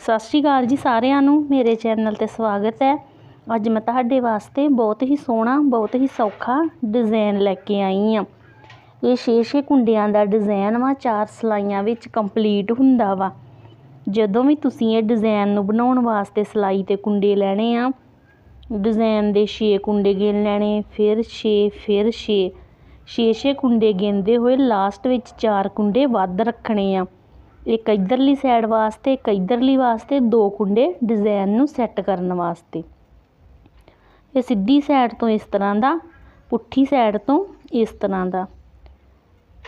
ਸਤਿ ਸ਼੍ਰੀ ਅਕਾਲ ਜੀ ਸਾਰਿਆਂ ਨੂੰ, ਮੇਰੇ ਚੈਨਲ ਤੇ ਸਵਾਗਤ ਹੈ। ਅੱਜ ਮੈਂ ਤੁਹਾਡੇ ਵਾਸਤੇ ਬਹੁਤ ਹੀ ਸੋਹਣਾ, ਬਹੁਤ ਹੀ ਸੌਖਾ ਡਿਜ਼ਾਈਨ ਲੈ ਕੇ ਆਈ ਹਾਂ। ਇਹ ਛੇ ਛੇ ਕੁੰਡਿਆਂ ਦਾ ਡਿਜ਼ਾਈਨ ਵਾ, ਚਾਰ ਸਲਾਈਆਂ ਵਿੱਚ ਕੰਪਲੀਟ ਹੁੰਦਾ ਵਾ। ਜਦੋਂ ਵੀ ਤੁਸੀਂ ਇਹ ਡਿਜ਼ਾਈਨ ਨੂੰ ਬਣਾਉਣ ਵਾਸਤੇ ਸਲਾਈ ਤੇ ਕੁੰਡੇ ਲੈਣੇ ਆ ਡਿਜ਼ਾਈਨ ਦੇ ਛੇ ਕੁੰਡੇ ਗਿਣ ਲੈਣੇ, ਫਿਰ ਛੇ ਫਿਰ ਛੇ। ਛੇ ਛੇ ਕੁੰਡੇ ਗਿਣਦੇ ਹੋਏ ਲਾਸਟ ਵਿੱਚ ਚਾਰ ਕੁੰਡੇ ਵੱਧ ਰੱਖਣੇ ਆ। ਇੱਕ ਇਧਰਲੀ ਸਾਈਡ ਵਾਸਤੇ, ਇੱਕ ਇਧਰਲੀ ਵਾਸਤੇ, ਦੋ ਕੁੰਡੇ ਡਿਜ਼ਾਈਨ ਨੂੰ ਸੈੱਟ ਕਰਨ ਵਾਸਤੇ। ਇਹ ਸਿੱਧੀ ਸਾਈਡ ਤੋਂ ਇਸ ਤਰ੍ਹਾਂ ਦਾ, ਪੁੱਠੀ ਸਾਈਡ ਤੋਂ ਇਸ ਤਰ੍ਹਾਂ ਦਾ।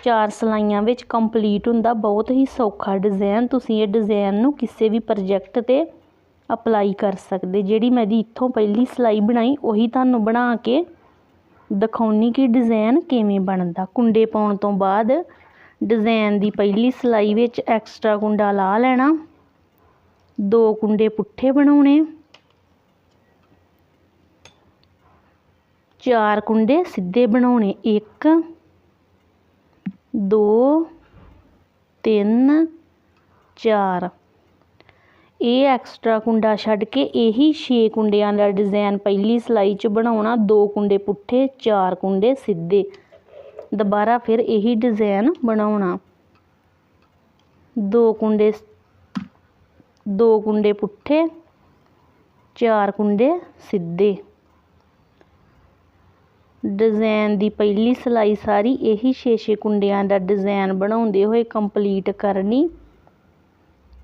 ਚਾਰ ਸਲਾਈਆਂ ਵਿੱਚ ਕੰਪਲੀਟ ਹੁੰਦਾ, ਬਹੁਤ ਹੀ ਸੌਖਾ ਡਿਜ਼ਾਈਨ ਤੁਸੀਂ ਇਹ ਡਿਜ਼ਾਈਨ ਨੂੰ ਕਿਸੇ ਵੀ ਪ੍ਰੋਜੈਕਟ ਤੇ ਅਪਲਾਈ ਕਰ ਸਕਦੇ। ਜਿਹੜੀ ਮੈਂ ਦੀ ਇੱਥੋਂ ਪਹਿਲੀ ਸਲਾਈ ਬਣਾਈ, ਉਹੀ ਤੁਹਾਨੂੰ ਬਣਾ ਕੇ ਦਿਖਾਉਣੀ ਕਿ ਡਿਜ਼ਾਈਨ ਕਿਵੇਂ ਬਣਦਾ। ਕੁੰਡੇ ਪਾਉਣ ਤੋਂ ਬਾਅਦ ਡਿਜ਼ਾਈਨ ਦੀ ਪਹਿਲੀ ਸਲਾਈ ਵਿੱਚ ਐਕਸਟਰਾ ਕੁੰਡਾ ਲਾ ਲੈਣਾ। ਦੋ ਕੁੰਡੇ ਪੁੱਠੇ ਬਣਾਉਣੇ। ਚਾਰ ਕੁੰਡੇ ਸਿੱਧੇ ਬਣਾਉਣੇ, ਇੱਕ, ਦੋ, ਤਿੰਨ, ਚਾਰ। ਇਹ ਐਕਸਟਰਾ ਕੁੰਡਾ ਛੱਡ ਕੇ ਇਹੀ 6 ਕੁੰਡਿਆਂ ਦਾ ਡਿਜ਼ਾਈਨ ਪਹਿਲੀ ਸਲਾਈ 'ਚ ਬਣਾਉਣਾ। ਦੋ ਕੁੰਡੇ ਪੁੱਠੇ, ਚਾਰ ਕੁੰਡੇ ਸਿੱਧੇ। ਦੁਬਾਰਾ ਫਿਰ ਇਹੀ ਡਿਜ਼ਾਈਨ ਬਣਾਉਣਾ। ਦੋ ਕੁੰਡੇ ਦੋ ਕੁੰਡੇ ਪੁੱਠੇ, ਚਾਰ ਕੁੰਡੇ ਸਿੱਧੇ। ਡਿਜ਼ਾਈਨ ਦੀ ਪਹਿਲੀ ਸਲਾਈ ਸਾਰੀ ਇਹੀ 6-6 ਕੁੰਡਿਆਂ ਦਾ ਡਿਜ਼ਾਈਨ ਬਣਾਉਂਦੇ ਹੋਏ ਕੰਪਲੀਟ ਕਰਨੀ।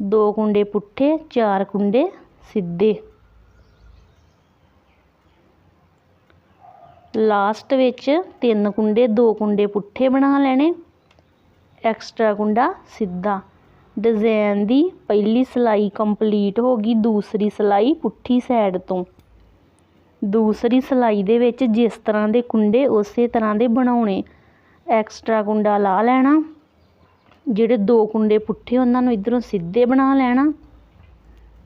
ਦੋ ਕੁੰਡੇ ਪੁੱਠੇ, ਚਾਰ ਕੁੰਡੇ ਸਿੱਧੇ। ਲਾਸਟ ਵਿੱਚ ਤਿੰਨ ਕੁੰਡੇ, ਦੋ ਕੁੰਡੇ ਪੁੱਠੇ ਬਣਾ ਲੈਣੇ। ਐਕਸਟਰਾ ਕੁੰਡਾ ਸਿੱਧਾ। ਡਿਜ਼ਾਈਨ ਦੀ ਪਹਿਲੀ ਸਲਾਈ ਕੰਪਲੀਟ ਹੋ ਗਈ, ਦੂਸਰੀ ਸਲਾਈ ਪੁੱਠੀ ਸਾਈਡ ਤੋਂ। ਦੂਸਰੀ ਸਲਾਈ ਦੇ ਵਿੱਚ ਜਿਸ ਤਰ੍ਹਾਂ ਦੇ ਕੁੰਡੇ, ਉਸੇ ਤਰ੍ਹਾਂ ਦੇ ਬਣਾਉਣੇ। ਐਕਸਟਰਾ ਕੁੰਡਾ ਲਾ ਲੈਣਾ। ਜਿਹੜੇ ਦੋ ਕੁੰਡੇ ਪੁੱਠੇ, ਉਹਨਾਂ ਨੂੰ ਇਧਰੋਂ ਸਿੱਧੇ ਬਣਾ ਲੈਣਾ।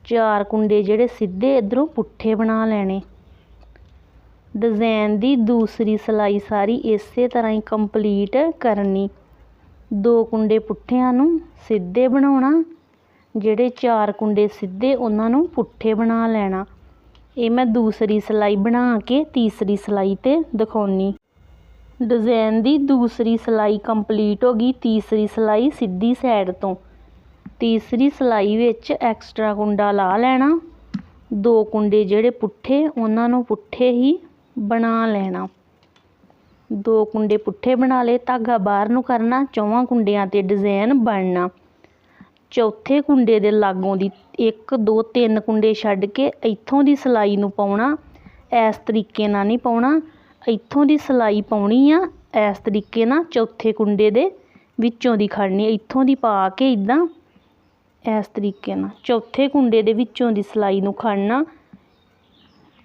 ਚਾਰ ਕੁੰਡੇ ਜਿਹੜੇ ਸਿੱਧੇ, ਇਧਰੋਂ ਪੁੱਠੇ ਬਣਾ ਲੈਣੇ। ਡਿਜ਼ਾਈਨ ਦੀ ਦੂਸਰੀ ਸਿਲਾਈ ਸਾਰੀ ਇਸੇ ਤਰ੍ਹਾਂ ਹੀ ਕੰਪਲੀਟ ਕਰਨੀ। ਦੋ ਕੁੰਡੇ ਪੁੱਠਿਆਂ ਨੂੰ ਸਿੱਧੇ ਬਣਾਉਣਾ, ਜਿਹੜੇ ਚਾਰ ਕੁੰਡੇ ਸਿੱਧੇ ਉਹਨਾਂ ਨੂੰ ਪੁੱਠੇ ਬਣਾ ਲੈਣਾ। ਇਹ ਮੈਂ ਦੂਸਰੀ ਸਿਲਾਈ ਬਣਾ ਕੇ ਤੀਸਰੀ ਸਿਲਾਈ ਤੇ ਦਿਖਾਉਣੀ। ਡਿਜ਼ਾਈਨ ਦੀ ਦੂਸਰੀ ਸਿਲਾਈ ਕੰਪਲੀਟ ਹੋ ਗਈ ਤੀਸਰੀ ਸਿਲਾਈ ਸਿੱਧੀ ਸਾਈਡ ਤੋਂ। ਤੀਸਰੀ ਸਿਲਾਈ ਵਿੱਚ ਐਕਸਟਰਾ ਕੁੰਡਾ ਲਾ ਲੈਣਾ। ਦੋ ਕੁੰਡੇ ਜਿਹੜੇ ਪੁੱਠੇ ਉਹਨਾਂ ਨੂੰ ਪੁੱਠੇ ਹੀ ਬਣਾ ਲੈਣਾ। ਦੋ ਕੁੰਡੇ ਪੁੱਠੇ ਬਣਾ ਲਏ, ਧਾਗਾ ਬਾਹਰ ਨੂੰ ਕਰਨਾ, ਚੌਵਾਂ ਕੁੰਡਿਆਂ ਤੇ ਡਿਜ਼ਾਈਨ ਬਣਨਾ। ਚੌਥੇ ਕੁੰਡੇ ਦੇ ਲਾਗੋਂ ਦੀ ਇੱਕ, ਦੋ, ਤਿੰਨ ਕੁੰਡੇ ਛੱਡ ਕੇ ਇੱਥੋਂ ਦੀ ਸਲਾਈ ਨੂੰ ਪਾਉਣਾ, ਇਸ ਤਰੀਕੇ ਨਾਲ ਨਹੀਂ ਪਾਉਣਾ। ਇੱਥੋਂ ਦੀ ਸਲਾਈ ਪਾਉਣੀ ਆ, ਇਸ ਤਰੀਕੇ ਨਾਲ ਚੌਥੇ ਕੁੰਡੇ ਦੇ ਵਿੱਚੋਂ ਦੀ ਖੜਨੀ, ਇੱਥੋਂ ਦੀ ਪਾ ਕੇ ਇਦਾਂ ਇਸ ਤਰੀਕੇ ਨਾਲ। ਚੌਥੇ ਕੁੰਡੇ ਦੇ ਵਿੱਚੋਂ ਦੀ ਸਲਾਈ ਨੂੰ ਖੜਨਾ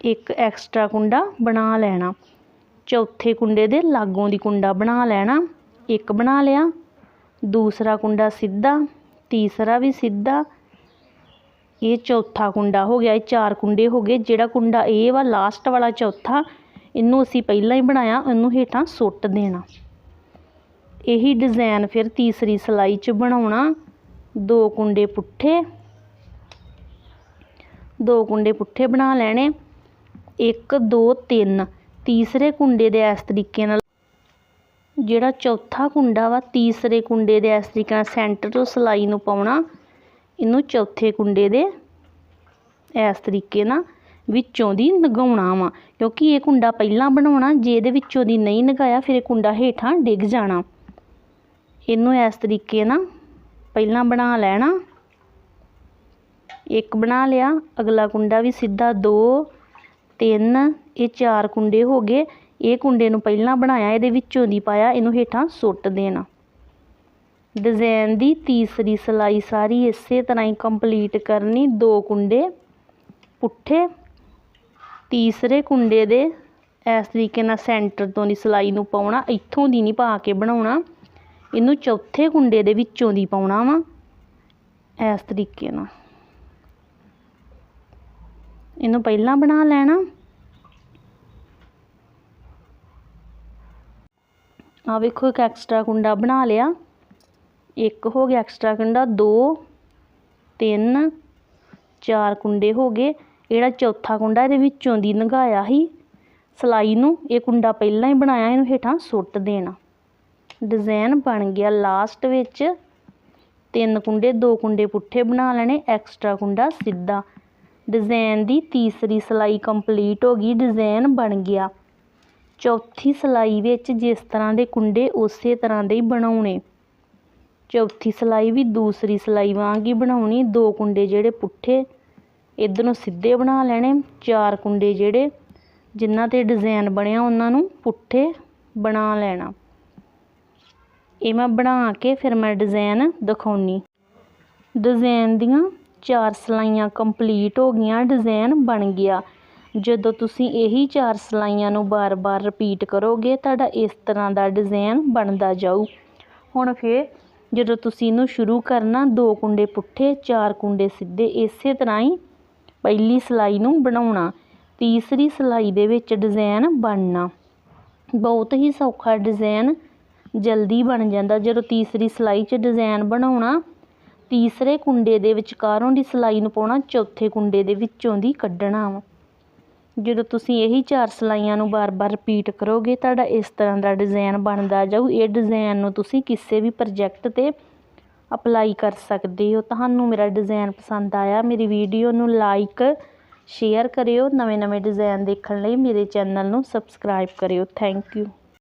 ਇੱਕ ਐਕਸਟਰਾ ਕੁੰਡਾ ਬਣਾ ਲੈਣਾ। ਚੌਥੇ ਕੁੰਡੇ ਦੇ ਲਾਗੋਂ ਦੀ ਕੁੰਡਾ ਬਣਾ ਲੈਣਾ, ਇੱਕ ਬਣਾ ਲਿਆ। ਦੂਸਰਾ ਕੁੰਡਾ ਸਿੱਧਾ, ਤੀਸਰਾ ਵੀ ਸਿੱਧਾ। ਇਹ ਚੌਥਾ ਕੁੰਡਾ ਹੋ ਗਿਆ, ਇਹ ਚਾਰ ਕੁੰਡੇ ਹੋ ਗਏ। ਜਿਹੜਾ ਕੁੰਡਾ ਇਹ ਵਾ ਲਾਸਟ ਵਾਲਾ ਚੌਥਾ, ਇਹਨੂੰ ਅਸੀਂ ਪਹਿਲਾਂ ਹੀ ਬਣਾਇਆ, ਇਹਨੂੰ ਹੇਠਾਂ ਸੁੱਟ ਦੇਣਾ। ਇਹੀ ਡਿਜ਼ਾਈਨ ਫਿਰ ਤੀਸਰੀ ਸਲਾਈ 'ਚ ਬਣਾਉਣਾ। ਦੋ ਕੁੰਡੇ ਪੁੱਠੇ, ਦੋ ਕੁੰਡੇ ਪੁੱਠੇ ਬਣਾ ਲੈਣੇ। ਇੱਕ, ਦੋ, ਤਿੰਨ। ਤੀਸਰੇ ਕੁੰਡੇ ਦੇ ਇਸ ਤਰੀਕੇ ਨਾਲ ਜਿਹੜਾ ਚੌਥਾ ਕੁੰਡਾ ਵਾ, ਤੀਸਰੇ ਕੁੰਡੇ ਦੇ ਇਸ ਤਰੀਕੇ ਨਾਲ ਸੈਂਟਰ ਤੋਂ ਸਲਾਈ ਨੂੰ ਪਾਉਣਾ, ਇਹਨੂੰ ਚੌਥੇ ਕੁੰਡੇ ਦੇ ਇਸ ਤਰੀਕੇ ਨਾਲ ਵਿੱਚੋਂ ਦੀ ਨਗਾਉਣਾ ਵਾ। ਕਿਉਂਕਿ ਇਹ ਕੁੰਡਾ ਪਹਿਲਾਂ ਬਣਾਉਣਾ, ਜੇ ਇਹਦੇ ਵਿੱਚੋਂ ਦੀ ਨਹੀਂ ਲਗਾਇਆ ਫਿਰ ਇਹ ਕੁੰਡਾ ਹੇਠਾਂ ਡਿੱਗ ਜਾਣਾ। ਇਹਨੂੰ ਇਸ ਤਰੀਕੇ ਨਾਲ ਪਹਿਲਾਂ ਬਣਾ ਲੈਣਾ। ਇੱਕ ਬਣਾ ਲਿਆ, ਅਗਲਾ ਕੁੰਡਾ ਵੀ ਸਿੱਧਾ ਦੋ ਤਿੰਨ, ਇਹ ਚਾਰ ਕੁੰਡੇ ਹੋ ਗਏ। ਇਹ ਕੁੰਡੇ ਨੂੰ ਪਹਿਲਾਂ ਬਣਾਇਆ, ਇਹਦੇ ਵਿੱਚੋਂ ਦੀ ਪਾਇਆ, ਇਹਨੂੰ ਹੇਠਾਂ ਸੁੱਟ ਦੇਣਾ। ਡਿਜ਼ਾਈਨ ਦੀ ਤੀਸਰੀ ਸਲਾਈ ਸਾਰੀ ਇਸੇ ਤਰ੍ਹਾਂ ਹੀ ਕੰਪਲੀਟ ਕਰਨੀ। ਦੋ ਕੁੰਡੇ ਪੁੱਠੇ, ਤੀਸਰੇ ਕੁੰਡੇ ਦੇ ਇਸ ਤਰੀਕੇ ਨਾਲ ਸੈਂਟਰ ਤੋਂ ਦੀ ਸਲਾਈ ਨੂੰ ਪਾਉਣਾ। ਇੱਥੋਂ ਦੀ ਨਹੀਂ ਪਾ ਕੇ ਬਣਾਉਣਾ। ਇਹਨੂੰ ਚੌਥੇ ਕੁੰਡੇ ਦੇ ਵਿੱਚੋਂ ਦੀ ਪਾਉਣਾ ਵਾ, ਇਸ ਤਰੀਕੇ ਨਾਲ। ਇਹਨੂੰ ਪਹਿਲਾਂ ਬਣਾ ਲੈਣਾ। ਆ ਵੇਖੋ, ਇੱਕ ਐਕਸਟਰਾ ਕੁੰਡਾ ਬਣਾ ਲਿਆ। ਇੱਕ ਹੋ ਗਿਆ ਐਕਸਟਰਾ ਕੁੰਡਾ, ਦੋ, ਤਿੰਨ, ਚਾਰ ਕੁੰਡੇ ਹੋ ਗਏ। ਜਿਹੜਾ ਚੌਥਾ ਕੁੰਡਾ ਇਹਦੇ ਵਿੱਚੋਂ ਦੀ ਲੰਘਾਇਆ ਸੀ। ਸਿਲਾਈ ਨੂੰ ਇਹ ਕੁੰਡਾ ਪਹਿਲਾਂ ਹੀ ਬਣਾਇਆ, ਇਹਨੂੰ ਹੇਠਾਂ ਸੁੱਟ ਦੇਣਾ। ਡਿਜ਼ਾਈਨ ਬਣ ਗਿਆ ਲਾਸਟ ਵਿੱਚ। ਤਿੰਨ ਕੁੰਡੇ, ਦੋ ਕੁੰਡੇ ਪੁੱਠੇ ਬਣਾ ਲੈਣੇ ਐਕਸਟਰਾ ਕੁੰਡਾ ਸਿੱਧਾ। ਡਿਜ਼ਾਈਨ ਦੀ ਤੀਸਰੀ ਸਿਲਾਈ ਕੰਪਲੀਟ ਹੋ ਗਈ ਡਿਜ਼ਾਈਨ ਬਣ ਗਿਆ। ਚੌਥੀ ਸਿਲਾਈ ਵਿੱਚ ਜਿਸ ਤਰ੍ਹਾਂ ਦੇ ਕੁੰਡੇ, ਉਸੇ ਤਰ੍ਹਾਂ ਦੇ ਹੀ ਬਣਾਉਣੇ। ਚੌਥੀ ਸਿਲਾਈ ਵੀ ਦੂਸਰੀ ਸਿਲਾਈ ਵਾਂਗ ਹੀ ਬਣਾਉਣੀ। ਦੋ ਕੁੰਡੇ ਜਿਹੜੇ ਪੁੱਠੇ, ਇੱਧਰੋਂ ਸਿੱਧੇ ਬਣਾ ਲੈਣੇ। ਚਾਰ ਕੁੰਡੇ ਜਿਹੜੇ ਜਿਨ੍ਹਾਂ ਤੇ ਡਿਜ਼ਾਈਨ ਬਣਿਆ, ਉਹਨਾਂ ਨੂੰ ਪੁੱਠੇ ਬਣਾ ਲੈਣਾ। ਇਹ ਮੈਂ ਬਣਾ ਕੇ ਫਿਰ ਮੈਂ ਡਿਜ਼ਾਈਨ ਦਿਖਾਉਣੀ। ਡਿਜ਼ਾਈਨ ਦੀਆਂ ਚਾਰ ਸਿਲਾਈਆਂ ਕੰਪਲੀਟ ਹੋ ਗਈਆਂ ਡਿਜ਼ਾਈਨ ਬਣ ਗਿਆ। ਜਦੋਂ ਤੁਸੀਂ ਇਹੀ ਚਾਰ ਸਿਲਾਈਆਂ ਨੂੰ ਬਾਰ-ਬਾਰ ਰਿਪੀਟ ਕਰੋਗੇ, ਤੁਹਾਡਾ ਇਸ ਤਰ੍ਹਾਂ ਦਾ ਡਿਜ਼ਾਈਨ ਬਣਦਾ ਜਾਊ। ਹੁਣ ਫਿਰ ਜਦੋਂ ਤੁਸੀਂ ਇਹਨੂੰ ਸ਼ੁਰੂ ਕਰਨਾ, ਦੋ ਕੁੰਡੇ ਪੁੱਠੇ, ਚਾਰ ਕੁੰਡੇ ਸਿੱਧੇ, ਇਸੇ ਤਰ੍ਹਾਂ ਹੀ ਪਹਿਲੀ ਸਿਲਾਈ ਨੂੰ ਬਣਾਉਣਾ, ਤੀਸਰੀ ਸਿਲਾਈ ਦੇ ਵਿੱਚ ਡਿਜ਼ਾਈਨ ਬਣਨਾ। ਬਹੁਤ ਹੀ ਸੌਖਾ ਡਿਜ਼ਾਈਨ ਜਲਦੀ ਬਣ ਜਾਂਦਾ। ਜਦੋਂ ਤੀਸਰੀ ਸਿਲਾਈ 'ਚ ਡਿਜ਼ਾਈਨ ਬਣਾਉਣਾ ਤੀਸਰੇ ਕੁੰਡੇ ਦੇ ਵਿਚਕਾਰੋਂ ਦੀ ਸਿਲਾਈ ਨੂੰ ਪਾਉਣਾ, ਚੌਥੇ ਕੁੰਡੇ ਦੇ ਵਿੱਚੋਂ ਦੀ ਕੱਢਣਾ ਵਾ। ਜਦੋਂ ਤੁਸੀਂ ਇਹੀ ਚਾਰ ਸਿਲਾਈਆਂ ਨੂੰ ਬਾਰ-ਬਾਰ ਰਿਪੀਟ ਕਰੋਗੇ, ਤੁਹਾਡਾ ਇਸ ਤਰ੍ਹਾਂ ਦਾ ਡਿਜ਼ਾਈਨ ਬਣਦਾ ਜਾਊ। ਇਹ ਡਿਜ਼ਾਈਨ ਨੂੰ ਤੁਸੀਂ ਕਿਸੇ ਵੀ ਪ੍ਰੋਜੈਕਟ 'ਤੇ ਅਪਲਾਈ ਕਰ ਸਕਦੇ ਹੋ। ਤੁਹਾਨੂੰ ਮੇਰਾ ਡਿਜ਼ਾਈਨ ਪਸੰਦ ਆਇਆ, ਮੇਰੀ ਵੀਡੀਓ ਨੂੰ ਲਾਈਕ ਸ਼ੇਅਰ ਕਰਿਓ। ਨਵੇਂ-ਨਵੇਂ ਡਿਜ਼ਾਈਨ ਦੇਖਣ ਲਈ ਮੇਰੇ ਚੈਨਲ ਨੂੰ ਸਬਸਕ੍ਰਾਈਬ ਕਰਿਓ। Thank you